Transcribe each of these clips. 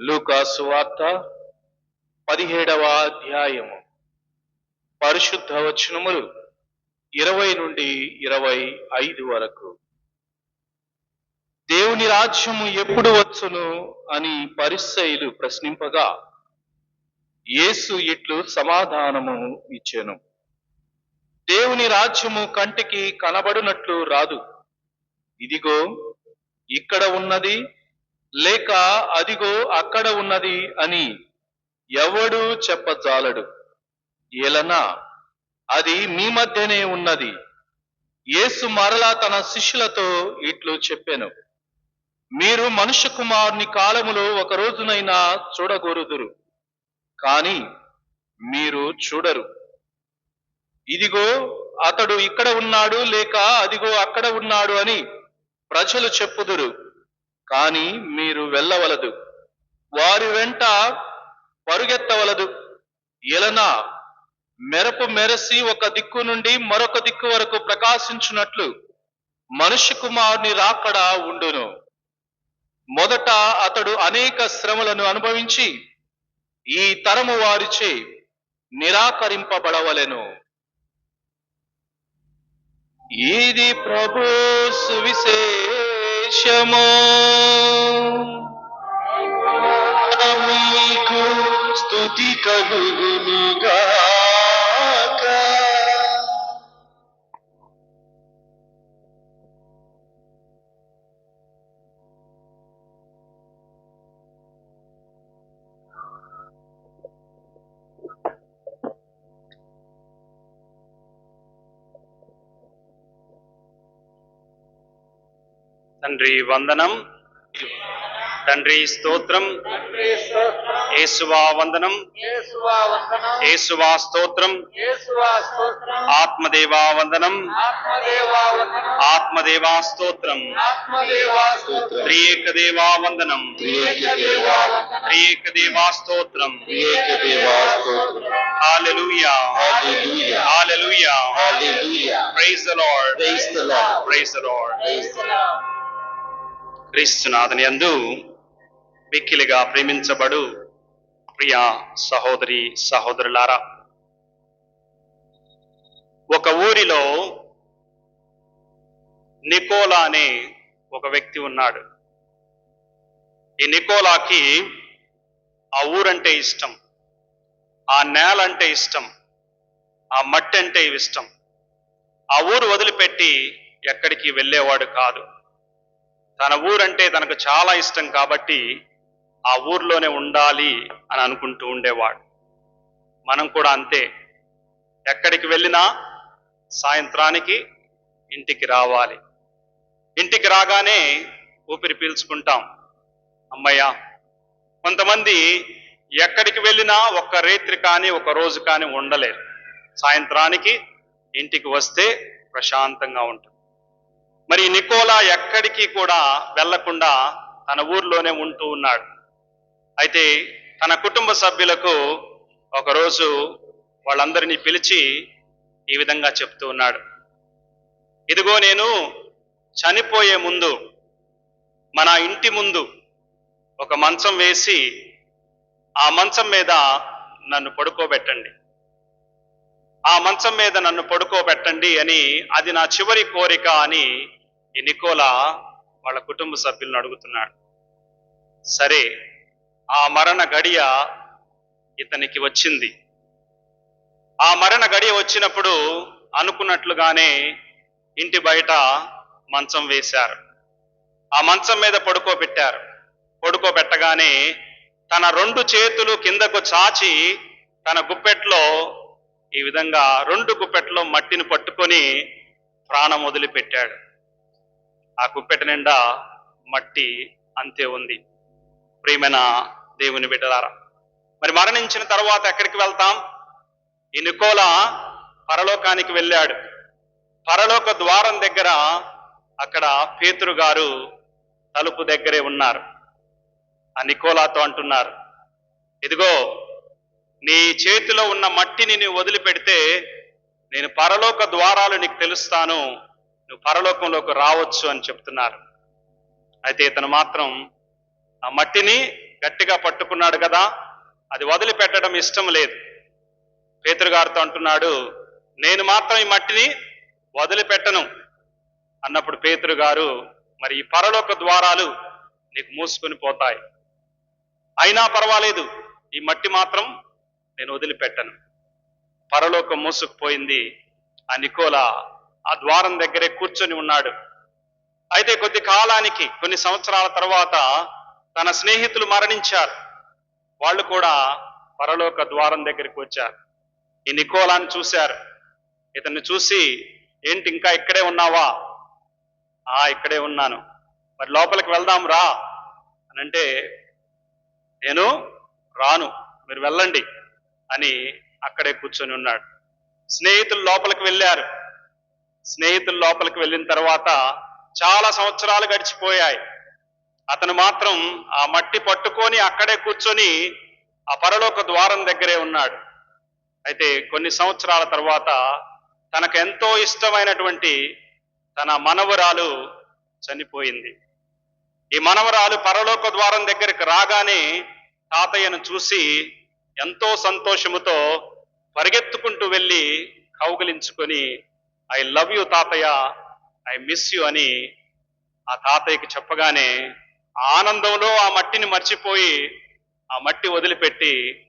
లూకాసు వార్త పదిహేడవ అధ్యాయము. పరిశుద్ధ వచనములు ఇరవై నుండి ఇరవై ఐదు వరకు. దేవుని రాజ్యము ఎప్పుడు వచ్చును అని పరిశైలు ప్రశ్నింపగా యేసు ఇట్లు సమాధానము ఇచ్చాను. దేవుని రాజ్యము కంటికి కనబడునట్లు రాదు. ఇదిగో ఇక్కడ ఉన్నది లేక అదిగో అక్కడ ఉన్నది అని ఎవడు చెప్పజాలడు. ఏలనా అది మీ మధ్యనే ఉన్నది. యేసు మరలా తన శిష్యులతో ఇట్లు చెప్పాను. మీరు మనుష్య కుమారుని కాలములో ఒక రోజునైనా చూడగోరుదురు కానీ మీరు చూడరు. ఇదిగో అతడు ఇక్కడ ఉన్నాడు లేక అదిగో అక్కడ ఉన్నాడు అని ప్రజలు చెప్పుదురు. కానీ మీరు వెళ్ళవలదు. వారి వెంట పరుగెత్తవలదు. ఎలనా మెరపు మెరసి ఒక దిక్కు నుండి మరొక దిక్కు వరకు ప్రకాశించున్నట్లు మనుష్య కుమారుని రాకడ ఉండును. మొదట అతడు అనేక శ్రమలను అనుభవించి ఈ తరము వారిచే నిరాకరింపబడవలెను. ఇది ప్రభు సువిశేషము మీకు స్తుతి కలుగునుగాక తండ్రి వందనం. తండ్రి స్తోత్రం. యేసువా వందనం. యేసువా స్తోత్రం. ఆత్మదేవా వందనం. ఆత్మదేవా స్తోత్రం. త్రియేక దేవా వందనం. త్రియేక దేవా స్తోత్రం. Hallelujah hallelujah praise the lord praise the lord క్రీస్తునాథని యందు మిక్కిలిగా ప్రేమించబడు ప్రియ సహోదరి సహోదరులారా ఒక ఊరిలో నికోలా అనే ఒక వ్యక్తి ఉన్నాడు. ఈ నికోలాకి ఆ ఊరంటే ఇష్టం ఆ నేల అంటే ఇష్టం ఆ మట్టి అంటే ఇష్టం. ఆ ఊరు వదిలిపెట్టి ఎక్కడికి వెళ్ళేవాడు కాదు. తన ఊరంటే తనకు చాలా ఇష్టం కాబట్టి ఆ ఊర్లోనే ఉండాలి అని అనుకుంటూ ఉండేవాడు. మనం కూడా అంతే. ఎక్కడికి వెళ్ళినా సాయంత్రానికి ఇంటికి రావాలి. ఇంటికి రాగానే ఊపిరి పీల్చుకుంటాం. అమ్మయ్యా కొంతమంది ఎక్కడికి వెళ్ళినా ఒక్క రేత్రి కానీ ఒక రోజు కానీ ఉండలేరు. సాయంత్రానికి ఇంటికి వస్తే ప్రశాంతంగా ఉంటుంది. మరి నికోలా ఎక్కడికి కూడా వెళ్ళకుండా తన ఊర్లోనే ఉంటూ ఉన్నాడు. అయితే తన కుటుంబ సభ్యులకు ఒకరోజు వాళ్ళందరినీ పిలిచి ఈ విధంగా చెప్తూ ఉన్నాడు. ఇదిగో నేను చనిపోయే ముందు మన ఇంటి ముందు ఒక మంచం వేసి ఆ మంచం మీద నన్ను పడుకోబెట్టండి. ఆ మంచం మీద నన్ను పడుకోబెట్టండి అని అది నా చివరి కోరిక అని ఈ నికోలా వాళ్ళ కుటుంబ సభ్యులను అడుగుతున్నాడు. సరే ఆ మరణ గడియ ఇతనికి వచ్చింది. ఆ మరణ గడియ వచ్చినప్పుడు అనుకున్నట్లుగానే ఇంటి బయట మంచం వేశారు. ఆ మంచం మీద పడుకోబెట్టారు. పడుకోబెట్టగానే తన రెండు చేతులు కిందకు చాచి తన గుప్పెట్లో ఈ విధంగా రెండు గుప్పెట్లో మట్టిని పట్టుకొని ప్రాణం వదిలిపెట్టాడు. ఆ గుప్పెట నిండా మట్టి అంతే ఉంది. ప్రియమైన దేవుని బిడ్డలారా మరి మరణించిన తర్వాత ఎక్కడికి వెళ్తాం? ఈ నికోలా పరలోకానికి వెళ్ళాడు. పరలోక ద్వారం దగ్గర అక్కడ పేతురు గారు తలుపు దగ్గరే ఉన్నారు. ఆ నికోలాతో అంటున్నారు ఇదిగో నీ చేతిలో ఉన్న మట్టిని నువ్వు వదిలిపెడితే నేను పరలోక ద్వారాలు నీకు తెలుస్తాను. నువ్వు పరలోకంలోకి రావచ్చు అని చెప్తున్నారు. అయితే ఇతను మాత్రం ఆ మట్టిని గట్టిగా పట్టుకున్నాడు కదా అది వదిలిపెట్టడం ఇష్టం లేదు. పేతురుగారితో అంటున్నాడు నేను మాత్రం ఈ మట్టిని వదిలిపెట్టను. అన్నప్పుడు పేతురు గారు మరి ఈ పరలోక ద్వారాలు నీకు మూసుకొని పోతాయి. అయినా పర్వాలేదు ఈ మట్టి మాత్రం నేను వదిలిపెట్టను. పరలోకం మూసుకుపోయింది. ఆ నికోలా ఆ ద్వారం దగ్గరే కూర్చొని ఉన్నాడు. అయితే కొద్ది కాలానికి కొన్ని సంవత్సరాల తర్వాత తన స్నేహితులు మరణించారు. వాళ్ళు కూడా పరలోక ద్వారం దగ్గరికి వచ్చారు. ఈ నికోలాను చూశారు. ఇతన్ని చూసి ఏంటి ఇంకా ఇక్కడే ఉన్నావా? ఆ ఇక్కడే ఉన్నాను. మరి లోపలికి వెళ్దాం రా. అని అంటే నేను రాను. మీరు వెళ్ళండి. అని అక్కడే కూర్చొని ఉన్నాడు. స్నేహితులు లోపలికి వెళ్ళారు. స్నేహితులు లోపలికి వెళ్ళిన తర్వాత చాలా సంవత్సరాలు గడిచిపోయాయి. అతను మాత్రం ఆ మట్టి పట్టుకొని అక్కడే కూర్చొని ఆ పరలోక ద్వారం దగ్గరే ఉన్నాడు. అయితే కొన్ని సంవత్సరాల తర్వాత తనకు ఎంతో ఇష్టమైనటువంటి తన మనవరాలు చనిపోయింది. ఈ మనవరాలు పరలోక ద్వారం దగ్గరికి రాగానే తాతయ్యను చూసి ఎంతో సంతోషముతో పరిగెత్తుకుంటూ వెళ్ళి కౌగిలించుకొని ఐ లవ్ యు తాతయ్య ఐ మిస్ యు అని ఆ తాతయ్యకి చెప్పగానే ఆనందంలో ఆ మట్టిని మర్చిపోయి ఆ మట్టి వదిలిపెట్టి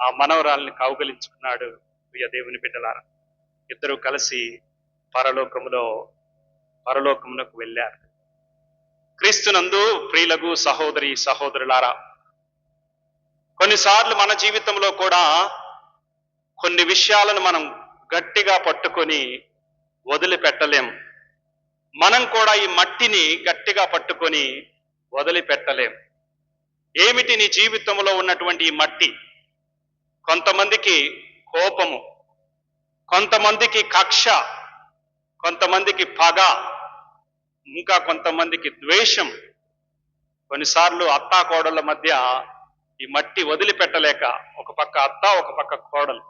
ఆ మనవరాల్ని కౌగలించుకున్నాడు ప్రియ దేవుని బిడ్డలారా. ఇద్దరు కలిసి పరలోకములో పరలోకమునకు వెళ్ళారు. క్రీస్తునందు ప్రియులకు సహోదరి సహోదరులారా కొన్నిసార్లు మన జీవితంలో కూడా కొన్ని విషయాలను మనం గట్టిగా పట్టుకొని వదిలిపెట్టలేం. మనం కూడా ఈ మట్టిని గట్టిగా పట్టుకొని వదిలిపెట్టలేం. ఏమిటి నీ జీవితంలో ఉన్నటువంటి ఈ మట్టి? కొంతమందికి కోపము కొంతమందికి కక్ష కొంతమందికి పగ ఇంకా కొంతమందికి ద్వేషం కొన్నిసార్లు అత్తాకోడళ్ళ మధ్య ఈ మట్టి వదిలిపెట్టలేక ఒక పక్క అత్త ఒక పక్క కోడలు.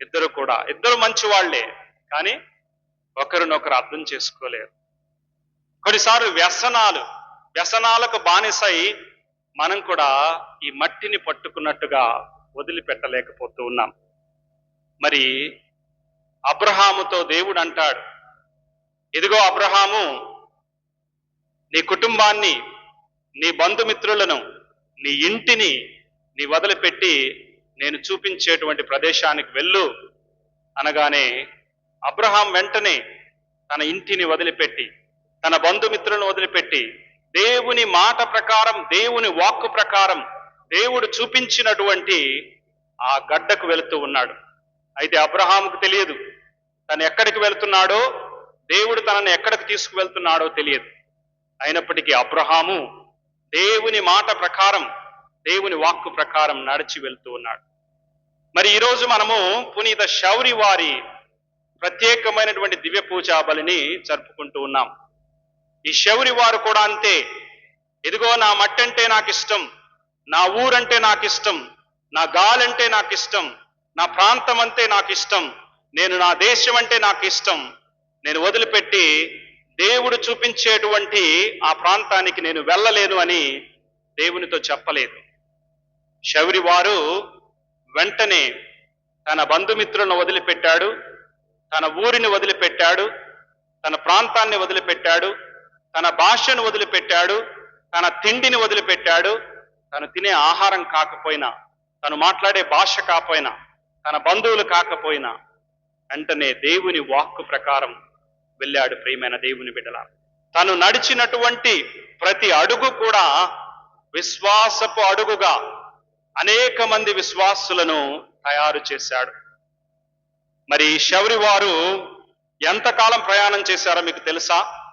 ఇద్దరు కూడా. ఇద్దరు మంచి వాళ్ళే కానీ ఒకరినొకరు అర్థం చేసుకోలేరు. కొన్నిసార్లు వ్యసనాలు వ్యసనాలకు బానిసై మనం కూడా ఈ మట్టిని పట్టుకున్నట్టుగా వదిలిపెట్టలేకపోతూ ఉన్నాం. మరి అబ్రహాముతో దేవుడు అంటాడు ఇదిగో అబ్రహాము నీ కుటుంబాన్ని నీ బంధుమిత్రులను నీ ఇంటిని నీ వదిలిపెట్టి నేను చూపించేటువంటి ప్రదేశానికి వెళ్ళు అనగానే అబ్రహాం వెంటనే తన ఇంటిని వదిలిపెట్టి తన బంధుమిత్రులను వదిలిపెట్టి దేవుని మాట ప్రకారం దేవుని వాక్కు ప్రకారం దేవుడు చూపించినటువంటి ఆ గడ్డకు వెళుతూ ఉన్నాడు. అయితే అబ్రహాంకు తెలియదు. తను ఎక్కడికి వెళ్తున్నాడో దేవుడు తనని ఎక్కడికి తీసుకువెళ్తున్నాడో తెలియదు. అయినప్పటికీ అబ్రహాము దేవుని మాట ప్రకారం దేవుని వాక్కు ప్రకారం నడిచి వెళ్తూ ఉన్నాడు. మరి ఈరోజు మనము పునీత శౌరి వారి ప్రత్యేకమైనటువంటి దివ్య పూజా బలిని జరుపుకుంటూ ఉన్నాం. ఈ శౌరి వారు కూడా అంతే. ఇదిగో నా మట్టంటే నాకు ఇష్టం నా ఊరంటే నాకు ఇష్టం నా గాలంటే నాకు ఇష్టం నా ప్రాంతం అంటే నాకు ఇష్టం నేను నా దేశం అంటే నాకు ఇష్టం నేను వదిలిపెట్టి దేవుడు చూపించేటువంటి ఆ ప్రాంతానికి నేను వెళ్ళలేను అని దేవునితో చెప్పలేదు. శౌరి వారు వెంటనే తన బంధుమిత్రులను వదిలిపెట్టాడు తన ఊరిని వదిలిపెట్టాడు తన ప్రాంతాన్ని వదిలిపెట్టాడు తన భాషను వదిలిపెట్టాడు తన తిండిని వదిలిపెట్టాడు తను తినే ఆహారం కాకపోయినా తను మాట్లాడే భాష కాకపోయినా తన బంధువులు కాకపోయినా వెంటనే దేవుని వాక్కు ప్రకారం వెళ్ళాడు ప్రియమైన దేవుని బిడ్డల. తను నడిచినటువంటి ప్రతి అడుగు కూడా విశ్వాసపు అడుగుగా అనేక మంది విశ్వాసులను తయారు చేశాడు. మరి శౌరి వారు ఎంతకాలం ప్రయాణం చేశారో మీకు తెలుసా?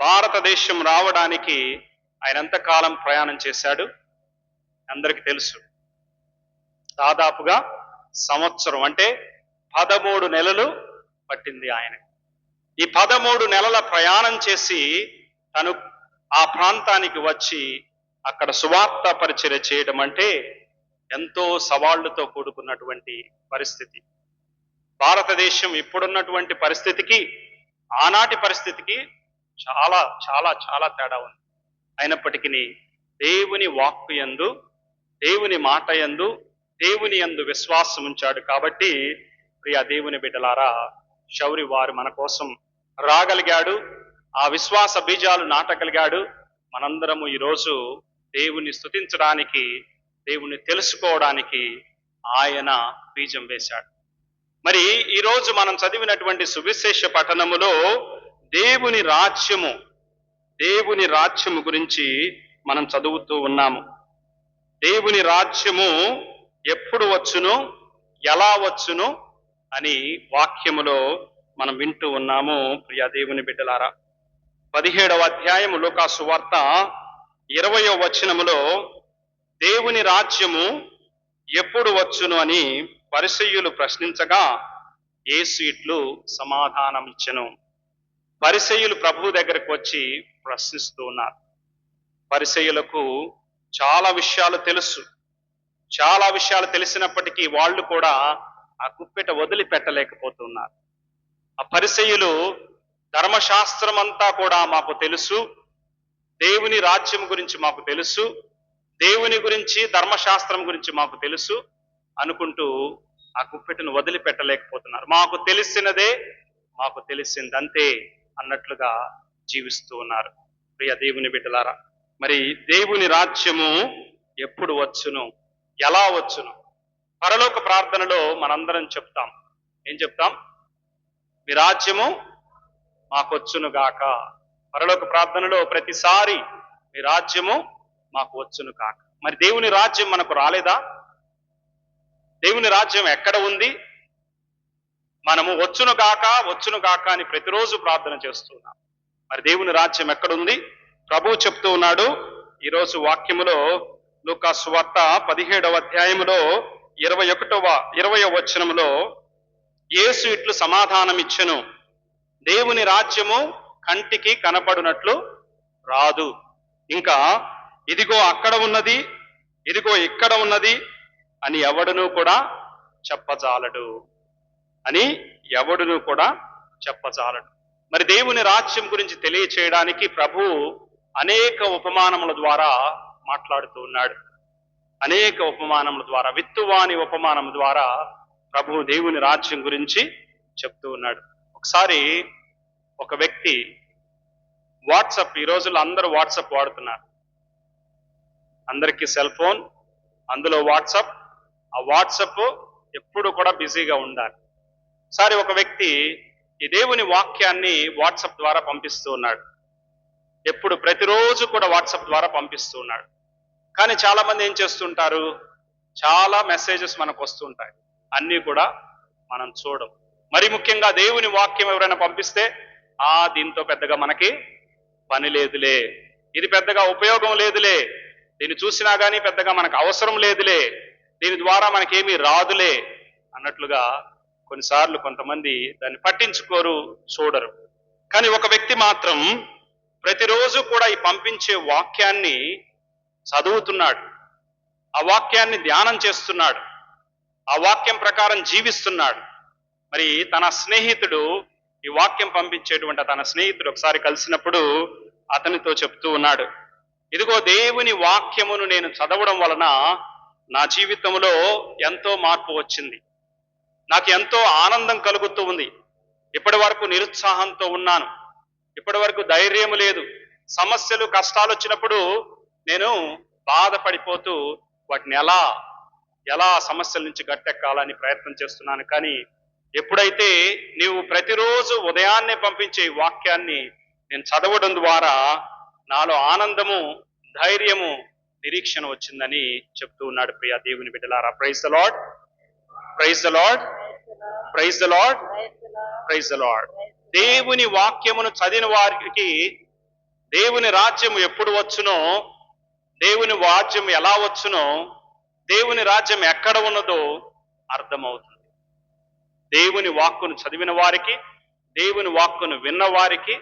భారతదేశం రావడానికి ఆయన ఎంతకాలం ప్రయాణం చేశాడు? అందరికి తెలుసు. దాదాపుగా సంవత్సరం అంటే పదమూడు నెలలు పట్టింది ఆయన. ఈ పదమూడు నెలల ప్రయాణం చేసి తను ఆ ప్రాంతానికి వచ్చి అక్కడ సువార్త పరిచయం చేయడం అంటే ఎంతో సవాళ్ళతో కూడుకున్నటువంటి పరిస్థితి. భారతదేశం ఇప్పుడున్నటువంటి పరిస్థితికి ఆనాటి పరిస్థితికి చాలా చాలా చాలా తేడా ఉంది. అయినప్పటికీ దేవుని వాక్కు యందు దేవుని మాట యందు దేవుని యందు విశ్వాసం ఉంచాడు కాబట్టి ప్రియా దేవుని బిడ్డలారా శౌరి వారు మన కోసం రాగలిగాడు ఆ విశ్వాస బీజాలు నాటగలిగాడు. మనందరము ఈరోజు దేవుని స్థుతించడానికి దేవుణ్ణి తెలుసుకోవడానికి ఆయన బీజం వేశాడు. మరి ఈరోజు మనం చదివినటువంటి సువిశేష పఠనములో దేవుని రాజ్యము దేవుని రాజ్యము గురించి మనం చదువుతూ ఉన్నాము. దేవుని రాజ్యము ఎప్పుడు వచ్చును ఎలా వచ్చును అని వాక్యములో మనం వింటూ ఉన్నాము ప్రియ దేవుని బిడ్డలారా. పదిహేడవ అధ్యాయము లూకాసు వార్త ఇరవయో వచనములో దేవుని రాజ్యము ఎప్పుడు వచ్చును అని పరిసయ్యులు ప్రశ్నించగా యేసు ఇట్లు సమాధానం ఇచ్చను పరిసయ్యులు ప్రభు దగ్గరకు వచ్చి ప్రశ్నిస్తూ ఉన్నారు. పరిసయ్యులకు చాలా విషయాలు తెలుసు. చాలా విషయాలు తెలిసినప్పటికీ వాళ్ళు కూడా ఆ కుప్పెట వదిలిపెట్టలేకపోతున్నారు. ఆ పరిసయ్యులు ధర్మశాస్త్రం అంతా కూడా మాకు తెలుసు. దేవుని రాజ్యం గురించి మాకు తెలుసు. దేవుని గురించి ధర్మశాస్త్రం గురించి మాకు తెలుసు అనుకుంటూ ఆ కుప్పెటను వదిలిపెట్టలేకపోతున్నారు. మాకు తెలిసినదే మాకు తెలిసింది అంతే అన్నట్లుగా జీవిస్తూ ఉన్నారు. ప్రియ దేవుని బిడ్డలారా మరి దేవుని రాజ్యము ఎప్పుడు వచ్చును? ఎలా వచ్చును? పరలోక ప్రార్థనలో మనందరం చెప్తాం. ఏం చెప్తాం? మీ రాజ్యము మాకొచ్చును గాక. పరలోక ప్రార్థనలో ప్రతిసారి మీ రాజ్యము మాకు వచ్చును కాక. మరి దేవుని రాజ్యం మనకు రాలేదా? దేవుని రాజ్యం ఎక్కడ ఉంది? మనము వచ్చును గాక వచ్చును గాక అని ప్రతిరోజు ప్రార్థన చేస్తున్నాం మరి దేవుని రాజ్యం ఎక్కడుంది ప్రభు చెప్తూ ఉన్నాడు ఈరోజు వాక్యములో లూకా సువార్త పదిహేడవ అధ్యాయములో ఇరవై ఒకటవ ఇరవై వచనములో యేసు ఇట్లు సమాధానం ఇచ్చెను దేవుని రాజ్యము కంటికి కనపడునట్లు రాదు. ఇంకా ఇదిగో అక్కడ ఉన్నది ఇదిగో ఇక్కడ ఉన్నది అని ఎవడును కూడా చెప్పజాలడు అని ఎవడును కూడా చెప్పజాలడు. మరి దేవుని రాజ్యం గురించి తెలియచేయడానికి ప్రభు అనేక ఉపమానముల ద్వారా మాట్లాడుతూ ఉన్నాడు. అనేక ఉపమానముల ద్వారా విత్తువాని ఉపమానం ద్వారా ప్రభు దేవుని రాజ్యం గురించి చెప్తూ ఉన్నాడు. ఒకసారి ఒక వ్యక్తి వాట్సప్ ఈ రోజుల్లో అందరూ వాట్సప్ వాడుతున్నారు. అందరికీ సెల్ ఫోన్ అందులో వాట్సప్. ఆ వాట్సప్ ఎప్పుడు కూడా బిజీగా ఉండాలి. ఒకసారి ఒక వ్యక్తి ఈ దేవుని వాక్యాన్ని వాట్సప్ ద్వారా పంపిస్తూ ఉన్నాడు. ఎప్పుడు ప్రతిరోజు కూడా వాట్సప్ ద్వారా పంపిస్తూ ఉన్నాడు. కానీ చాలా మంది ఏం చేస్తుంటారు? చాలా మెసేజెస్ మనకు వస్తుంటాయి. అన్నీ కూడా మనం చూడం మరి ముఖ్యంగా దేవుని వాక్యం ఎవరైనా పంపిస్తే ఆ దీంతో పెద్దగా మనకి పని లేదులే. ఇది పెద్దగా ఉపయోగం లేదులే. దీన్ని చూసినా కానీ పెద్దగా మనకు అవసరం లేదులే. దీని ద్వారా మనకేమీ రాదులే అన్నట్లుగా కొన్నిసార్లు కొంతమంది దాన్ని పట్టించుకోరు చూడరు. కానీ ఒక వ్యక్తి మాత్రం ప్రతిరోజు కూడా ఈ పంపించే వాక్యాన్ని చదువుతున్నాడు. ఆ వాక్యాన్ని ధ్యానం చేస్తున్నాడు. ఆ వాక్యం ప్రకారం జీవిస్తున్నాడు. మరి తన స్నేహితుడు ఈ వాక్యం పంపించేటువంటి తన స్నేహితుడు ఒకసారి కలిసినప్పుడు అతనితో చెప్తూ ఉన్నాడు. ఇదిగో దేవుని వాక్యమును నేను చదవడం వలన నా జీవితంలో ఎంతో మార్పు వచ్చింది. నాకు ఎంతో ఆనందం కలుగుతూ ఉంది. ఇప్పటి వరకు నిరుత్సాహంతో ఉన్నాను. ఇప్పటి వరకు ధైర్యం లేదు. సమస్యలు కష్టాలు వచ్చినప్పుడు నేను బాధపడిపోతూ వాటిని ఎలా ఎలా సమస్యల నుంచి గట్టెక్కాలని ప్రయత్నం చేస్తున్నాను. కానీ ఎప్పుడైతే నీవు ప్రతిరోజు ఉదయాన్నే పంపించే వాక్యాన్ని నేను చదవడం ద్వారా నాలో ఆనందము ధైర్యము నిరీక్షణ వచ్చిందని చెప్తూ ఉన్నాడు ప్రియ దేవుని బిడ్డలారా. Praise the lord praise the lord praise the lord praise the lord దేవుని వాక్యమును చదివిన వారికి దేవుని రాజ్యం ఎప్పుడు వచ్చునో దేవుని రాజ్యం ఎలా వచ్చునో దేవుని రాజ్యం ఎక్కడ ఉన్నదో అర్థమవుతుంది. దేవుని వాక్కును చదివిన వారికి దేవుని వాక్కును విన్న వారికి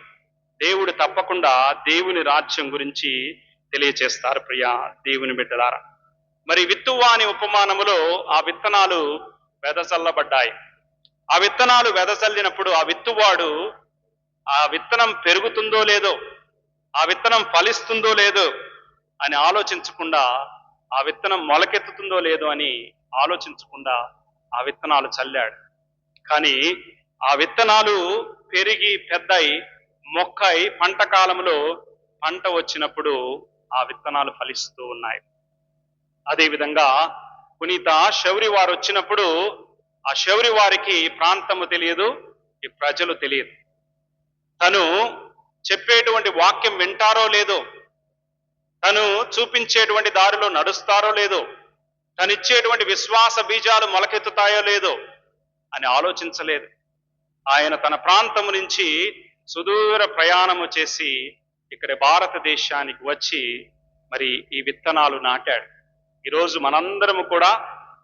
దేవుడు తప్పకుండా దేవుని రాజ్యం గురించి తెలియచేస్తారు ప్రియా దేవుని బిడ్డలారా. మరి విత్తువాని ఉపమానములో ఆ విత్తనాలు వెదజల్లబడ్డాయి. ఆ విత్తనాలు వెదజల్లినప్పుడు ఆ విత్తువాడు ఆ విత్తనం పెరుగుతుందో లేదో ఆ విత్తనం ఫలిస్తుందో లేదో అని ఆలోచించకుండా ఆ విత్తనం మొలకెత్తుతుందో లేదో అని ఆలోచించకుండా ఆ విత్తనాలు చల్లాడు. కానీ ఆ విత్తనాలు పెరిగి పెద్దయి మొక్కై పంట కాలంలో పంట వచ్చినప్పుడు ఆ విత్తనాలు ఫలిస్తూ ఉన్నాయి. అదేవిధంగా పునీత శౌరి వారు వచ్చినప్పుడు ఆ శౌరి వారికి ప్రాంతము తెలియదు ఈ ప్రజలు తెలియదు. తను చెప్పేటువంటి వాక్యం వింటారో లేదో తను చూపించేటువంటి దారిలో నడుస్తారో లేదో తనిచ్చేటువంటి విశ్వాస బీజాలు మొలకెత్తుతాయో లేదో అని ఆలోచించలేదు. ఆయన తన ప్రాంతము నుంచి సుదూర ప్రయాణము చేసి ఇక్కడ భారతదేశానికి వచ్చి మరి ఈ విత్తనాలు నాటాడు. ఈరోజు మనందరము కూడా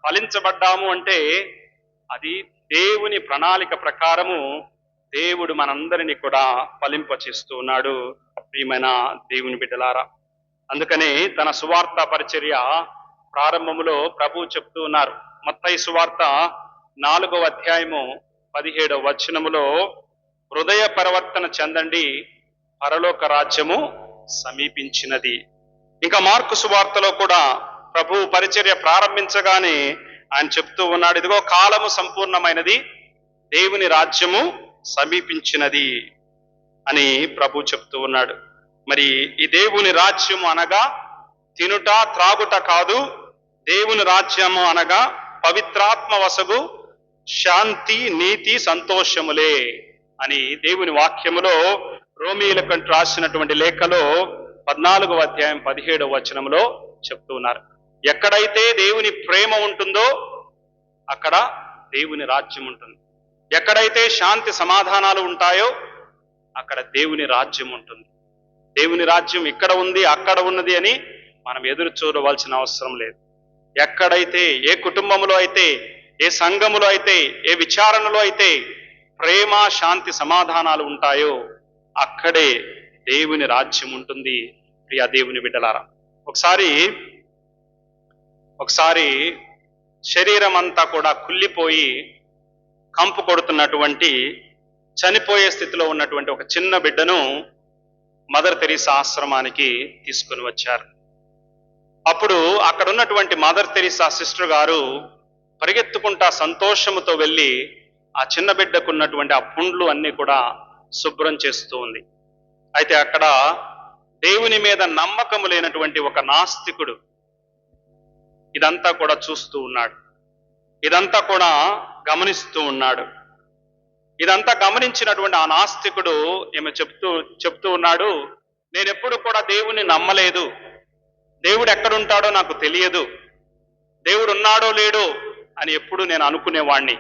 ఫలించబడ్డాము అంటే అది దేవుని ప్రణాళిక ప్రకారము దేవుడు మనందరినీ కూడా ఫలింపచేస్తూ ఉన్నాడు. ప్రియమైన దేవుని బిడ్డలారా అందుకనే తన సువార్త పరిచర్య ప్రారంభములో ప్రభు చెప్తూ ఉన్నారు. మత్తయి సువార్త నాలుగవ అధ్యాయము పదిహేడవ వచనములో హృదయ పరివర్తన చెందండి పరలోక రాజ్యము సమీపించినది. ఇంకా మార్కు సువార్తలో కూడా ప్రభు పరిచర్య ప్రారంభించగానే ఆయన చెప్తూ ఉన్నాడు ఇదిగో కాలము సంపూర్ణమైనది దేవుని రాజ్యము సమీపించినది అని ప్రభు చెప్తూ ఉన్నాడు. మరి ఈ దేవుని రాజ్యము అనగా తినుట త్రాగుట కాదు దేవుని రాజ్యము అనగా పవిత్రాత్మ వసగు శాంతి నీతి సంతోషములే. అని దేవుని వాక్యములో రోమిలకు రాసినటువంటి లేఖలో పద్నాలుగవ అధ్యాయం పదిహేడవ వచనంలో చెప్తూ ఉన్నారు. ఎక్కడైతే దేవుని ప్రేమ ఉంటుందో అక్కడ దేవుని రాజ్యం ఉంటుంది. ఎక్కడైతే శాంతి సమాధానాలు ఉంటాయో అక్కడ దేవుని రాజ్యం ఉంటుంది. దేవుని రాజ్యం ఇక్కడ ఉంది అక్కడ ఉన్నది అని మనం ఎదురు చూడవలసిన అవసరం లేదు. ఎక్కడైతే ఏ కుటుంబంలో అయితే ఏ సంఘములో అయితే ఏ విచారణలో అయితే ప్రేమ శాంతి సమాధానాలు ఉంటాయో అక్కడే దేవుని రాజ్యం ఉంటుంది. ప్రియా దేవుని బిడ్డలారా ఒకసారి ఒకసారి శరీరం అంతా కూడా కుళ్ళిపోయి కంపు కొడుతున్నటువంటి చనిపోయే స్థితిలో ఉన్నటువంటి ఒక చిన్న బిడ్డను మదర్ తెరీసా ఆశ్రమానికి తీసుకొని వచ్చారు. అప్పుడు అక్కడ ఉన్నటువంటి మదర్ తెరీసా సిస్టర్ గారు పరిగెత్తుకుంటా సంతోషముతో వెళ్ళి ఆ చిన్న బిడ్డకు ఉన్నటువంటి ఆ పుండ్లు అన్నీ కూడా శుభ్రం చేస్తూ ఉంది. అయితే అక్కడ దేవుని మీద నమ్మకము లేనటువంటి ఒక నాస్తికుడు ఇదంతా కూడా చూస్తూ ఉన్నాడు. ఇదంతా కూడా గమనిస్తూ ఉన్నాడు. ఇదంతా గమనించినటువంటి ఆ నాస్తికుడు ఈమె చెప్తూ చెప్తూ ఉన్నాడు నేను ఎప్పుడు కూడా దేవుని నమ్మలేదు. దేవుడు ఎక్కడుంటాడో నాకు తెలియదు. దేవుడు ఉన్నాడో లేడో అని ఎప్పుడు నేను అనుకునేవాణ్ణి.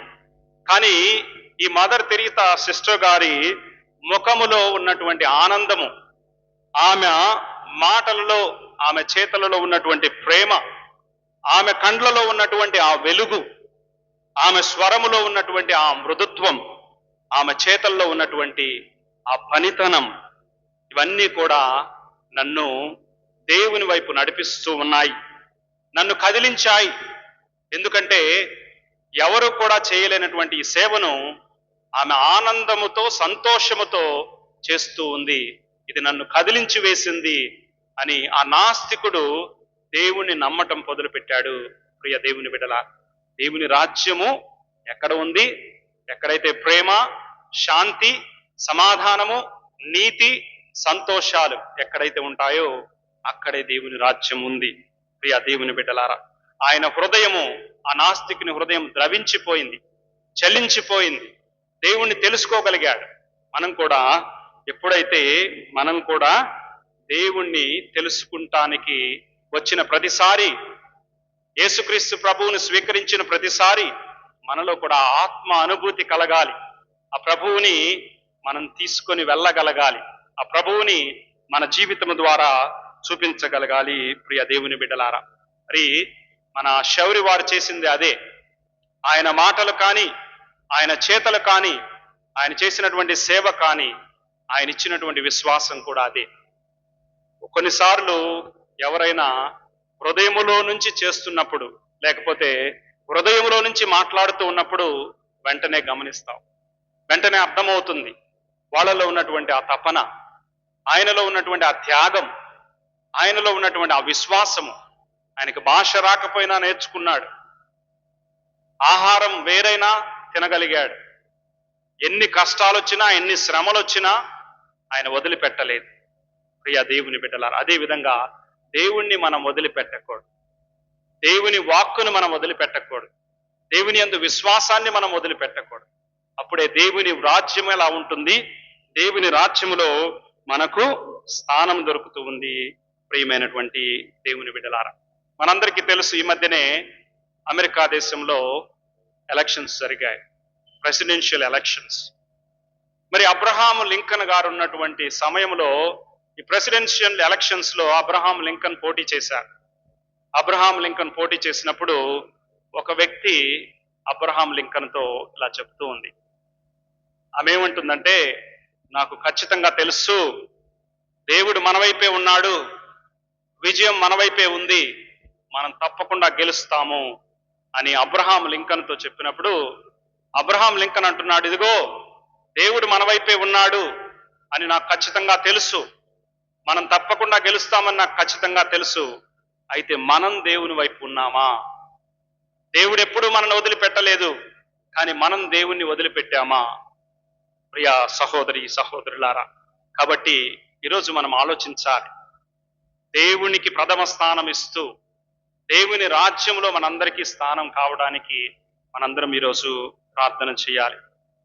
కానీ ఈ మదర్ తెరీత సిస్టర్ గారి ముఖములో ఉన్నటువంటి ఆనందము ఆమె మాటలలో ఆమె చేతలలో ఉన్నటువంటి ప్రేమ ఆమె కండ్లలో ఉన్నటువంటి ఆ వెలుగు ఆమె స్వరములో ఉన్నటువంటి ఆ మృదుత్వం ఆమె చేతల్లో ఉన్నటువంటి ఆ పనితనం ఇవన్నీ కూడా నన్ను దేవుని వైపు నడిపిస్తూ ఉన్నాయి. నన్ను కదిలించాయి. ఎందుకంటే ఎవరు కూడా చేయలేనటువంటి ఈ సేవను ఆమె ఆనందముతో సంతోషముతో చేస్తూ ఉంది. ఇది నన్ను కదిలించి వేసింది అని ఆ నాస్తికుడు దేవుణ్ణి నమ్మటం మొదలుపెట్టాడు. ప్రియ దేవుని బిడల దేవుని రాజ్యము ఎక్కడ ఉంది? ఎక్కడైతే ప్రేమ శాంతి సమాధానము నీతి సంతోషాలు ఎక్కడైతే ఉంటాయో అక్కడే దేవుని రాజ్యం ఉంది. ప్రియ దేవుని బిడ్డలారా ఆయన హృదయము ఆ నాస్తికుని హృదయం ద్రవించిపోయింది చలించిపోయింది. దేవుణ్ణి తెలుసుకోగలిగాడు. మనం కూడా ఎప్పుడైతే మనం కూడా దేవుణ్ణి తెలుసుకుంటానికి వచ్చిన ప్రతిసారి యేసుక్రీస్తు ప్రభువుని స్వీకరించిన ప్రతిసారి మనలో కూడా ఆత్మ అనుభూతి కలగాలి. ఆ ప్రభువుని మనం తీసుకొని వెళ్ళగలగాలి. ఆ ప్రభువుని మన జీవితం ద్వారా చూపించగలగాలి. ప్రియ దేవుని బిడ్డలారా మరి మన శౌరి వారు చేసింది అదే. ఆయన మాటలు కానీ ఆయన చేతలు కానీ ఆయన చేసినటువంటి సేవ కానీ ఆయన ఇచ్చినటువంటి విశ్వాసం కూడా అదే. కొన్నిసార్లు ఎవరైనా హృదయములో నుంచి చేస్తున్నప్పుడు లేకపోతే హృదయములో నుంచి మాట్లాడుతూ ఉన్నప్పుడు వెంటనే గమనిస్తాం. వెంటనే అర్థమవుతుంది. వాళ్ళలో ఉన్నటువంటి ఆ తపన ఆయనలో ఉన్నటువంటి ఆ త్యాగం ఆయనలో ఉన్నటువంటి ఆ విశ్వాసము ఆయనకి భాష రాకపోయినా నేర్చుకున్నాడు. ఆహారం వేరైనా తినగలిగాడు. ఎన్ని కష్టాలు వచ్చినా ఎన్ని శ్రమలు వచ్చినా ఆయన వదిలిపెట్టలేదు. ప్రియ దేవుని బిడ్డలారు అదే విధంగా దేవుణ్ణి మనం వదిలిపెట్టకూడదు. దేవుని వాక్కును మనం వదిలిపెట్టకూడదు. దేవుని అందు విశ్వాసాన్ని మనం వదిలిపెట్టకూడదు. అప్పుడే దేవుని రాజ్యం ఎలా ఉంటుంది? దేవుని రాజ్యములో మనకు స్థానం దొరుకుతూ ఉంది. ప్రియమైనటువంటి దేవుని బిడ్డలారా మనందరికీ తెలుసు ఈ మధ్యనే అమెరికా దేశంలో ఎలక్షన్స్ జరిగాయి. Presidential elections. మరి అబ్రహాం లింకన్ గారు ఉన్నటువంటి సమయంలో ఈ ప్రెసిడెన్షియల్ ఎలక్షన్స్లో అబ్రహాం లింకన్ పోటీ చేశారు. అబ్రహాం లింకన్ పోటీ చేసినప్పుడు ఒక వ్యక్తి అబ్రహాం లింకన్తో ఇలా చెప్తూ ఉంది. ఆమె ఏమంటుందంటే నాకు ఖచ్చితంగా తెలుసు దేవుడు మనవైపే ఉన్నాడు విజయం మనవైపే ఉంది మనం తప్పకుండా గెలుస్తాము అని అబ్రహాం లింకన్తో చెప్పినప్పుడు అబ్రహాం లింకన్ అంటున్నాడు ఇదిగో దేవుడు మన వైపే ఉన్నాడు అని నాకు ఖచ్చితంగా తెలుసు. మనం తప్పకుండా గెలుస్తామని నాకు ఖచ్చితంగా తెలుసు. అయితే మనం దేవుని వైపు ఉన్నామా? దేవుడు ఎప్పుడూ మనల్ని వదిలిపెట్టలేదు కానీ మనం దేవుణ్ణి వదిలిపెట్టామా? ప్రియ సహోదరి సహోదరులారా కాబట్టి ఈరోజు మనం ఆలోచించాలి. దేవునికి ప్రథమ స్థానం ఇస్తూ దేవుని రాజ్యంలో మనందరికీ స్థానం కావడానికి మనందరం ఈరోజు ప్రార్థన చేయాలి.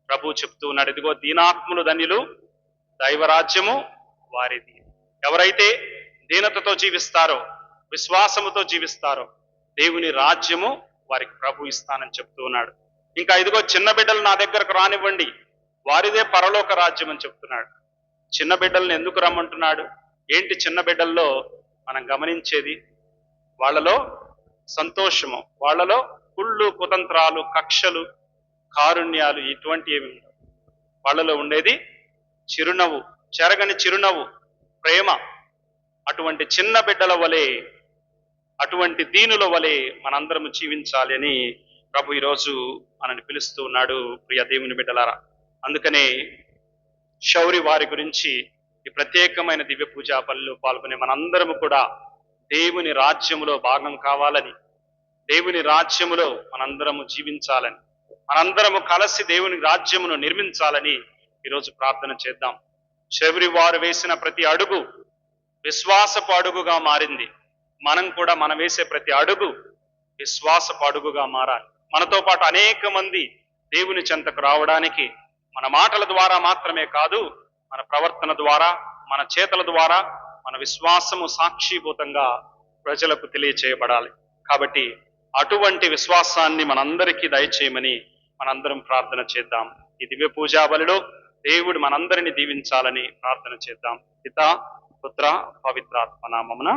ప్రభు చెప్తూ ఉన్నాడు ఇదిగో దీనాత్ములు ధన్యులు దైవరాజ్యము వారిది. ఎవరైతే దీనతతో జీవిస్తారో విశ్వాసముతో జీవిస్తారో దేవుని రాజ్యము వారికి ప్రభు ఇస్తానని చెప్తూ ఉన్నాడు. ఇంకా ఇదిగో చిన్న బిడ్డలు నా దగ్గరకు రానివ్వండి వారిదే పరలోక రాజ్యం అని చెప్తున్నాడు. చిన్న బిడ్డల్ని ఎందుకు రమ్మంటున్నాడు? ఏంటి చిన్న బిడ్డల్లో మనం గమనించేది? వాళ్ళలో సంతోషము వాళ్ళలో కుళ్ళు కుతంత్రాలు కక్షలు కారుణ్యాలు ఇటువంటి ఏమి వాళ్ళలో ఉండేది చిరునవ్వు చెరగని చిరునవ్వు ప్రేమ. అటువంటి చిన్న బిడ్డల వలె అటువంటి దీనుల వలె మనందరం జీవించాలి అని ప్రభు ఈరోజు మనని పిలుస్తూ ఉన్నాడు ప్రియ దేవుని బిడ్డలారా. అందుకనే శౌరి వారి గురించి ఈ ప్రత్యేకమైన దివ్య పూజా పనులు పాల్గొనే మనందరము కూడా దేవుని రాజ్యములో భాగం కావాలని దేవుని రాజ్యములో మనందరము జీవించాలని మనందరము కలిసి దేవుని రాజ్యమును నిర్మించాలని ఈరోజు ప్రార్థన చేద్దాం. చివరి వారు వేసిన ప్రతి అడుగు విశ్వాసపు అడుగుగా మారింది. మనం కూడా మనం వేసే ప్రతి అడుగు విశ్వాసపు అడుగుగా మారాలి. మనతో పాటు అనేక మంది దేవుని చెంతకు రావడానికి మన మాటల ద్వారా మాత్రమే కాదు మన ప్రవర్తన ద్వారా మన చేతల ద్వారా మన విశ్వాసము సాక్షిభూతంగా ప్రజలకు తెలియచేయబడాలి. కాబట్టి అటువంటి విశ్వాసాన్ని మనందరికీ దయచేయమని మనందరం ప్రార్థన చేద్దాం. ఈ దివ్య పూజా బలిలో దేవుడు మనందరిని దీవించాలని ప్రార్థన చేద్దాం. పిత పుత్ర పవిత్రాత్మ నామమున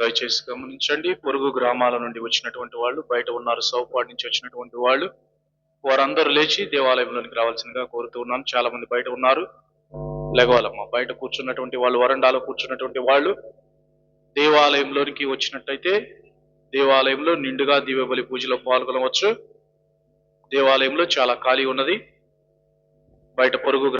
దయచేసి గమనించండి. పొరుగు గ్రామాల నుండి వచ్చినటువంటి వాళ్ళు బయట ఉన్నారు సౌపాడు నుంచి వచ్చినటువంటి వాళ్ళు వారందరూ లేచి దేవాలయంలోనికి రావాల్సిందిగా కోరుతూ ఉన్నాను. చాలా మంది బయట ఉన్నారు. లెగవాలమ్మ బయట కూర్చున్నటువంటి వాళ్ళు వరండాలో కూర్చున్నటువంటి వాళ్ళు దేవాలయంలోనికి వచ్చినట్టయితే దేవాలయంలో నిండుగా దివ్యబలి పూజలో పాల్గొనవచ్చు. దేవాలయంలో చాలా ఖాళీ ఉన్నది. బయట పొరుగు